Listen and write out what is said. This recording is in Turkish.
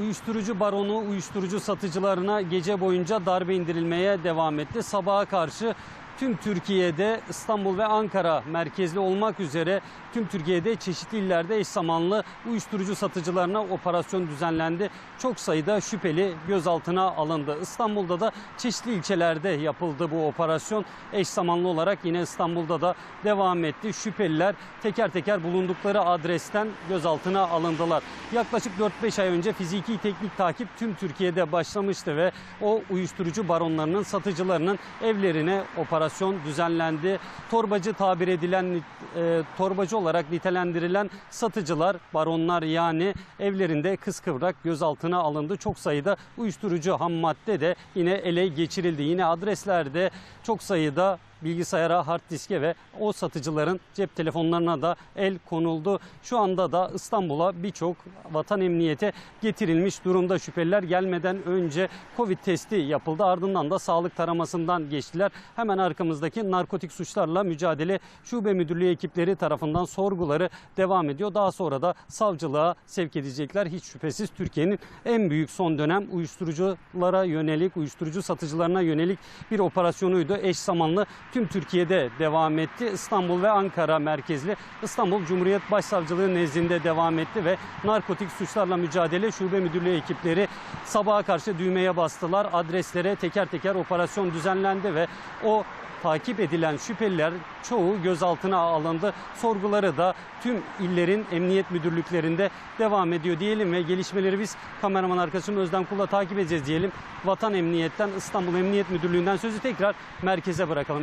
Uyuşturucu baronu uyuşturucu satıcılarına gece boyunca darbe indirilmeye devam etti. Sabaha karşı tüm Türkiye'de İstanbul ve Ankara merkezli olmak üzere tüm Türkiye'de çeşitli illerde eş zamanlı uyuşturucu satıcılarına operasyon düzenlendi. Çok sayıda şüpheli gözaltına alındı. İstanbul'da da çeşitli ilçelerde yapıldı bu operasyon. Eş zamanlı olarak yine İstanbul'da da devam etti. Şüpheliler teker teker bulundukları adresten gözaltına alındılar. Yaklaşık 4-5 ay önce fiziki teknik takip tüm Türkiye'de başlamıştı ve o uyuşturucu baronlarının satıcılarının evlerine operasyon düzenlendi. Torbacı tabir edilen e, torbacı olarak nitelendirilen satıcılar, baronlar yani evlerinde kıskıvrak gözaltına alındı. Çok sayıda uyuşturucu ham madde de yine ele geçirildi. Yine adreslerde çok sayıda bilgisayara, hard diske ve o satıcıların cep telefonlarına da el konuldu. Şu anda da İstanbul'a birçok vatan emniyete getirilmiş durumda. Şüpheliler gelmeden önce Covid testi yapıldı. Ardından da sağlık taramasından geçtiler. Hemen arkamızdaki narkotik suçlarla mücadele şube müdürlüğü ekipleri tarafından sorguları devam ediyor. Daha sonra da savcılığa sevk edecekler. Hiç şüphesiz Türkiye'nin en büyük son dönem uyuşturuculara yönelik, uyuşturucu satıcılarına yönelik bir operasyonuydu. Eş zamanlı tüm Türkiye'de devam etti. İstanbul ve Ankara merkezli İstanbul Cumhuriyet Başsavcılığı nezdinde devam etti ve narkotik suçlarla mücadele şube müdürlüğü ekipleri sabaha karşı düğmeye bastılar. Adreslere teker teker operasyon düzenlendi ve o takip edilen şüpheliler çoğu gözaltına alındı. Sorguları da tüm illerin emniyet müdürlüklerinde devam ediyor diyelim ve gelişmeleri biz kameraman arkadaşım Özden Kul'la takip edeceğiz diyelim. Vatan Emniyet'ten İstanbul Emniyet Müdürlüğü'nden sözü tekrar merkeze bırakalım.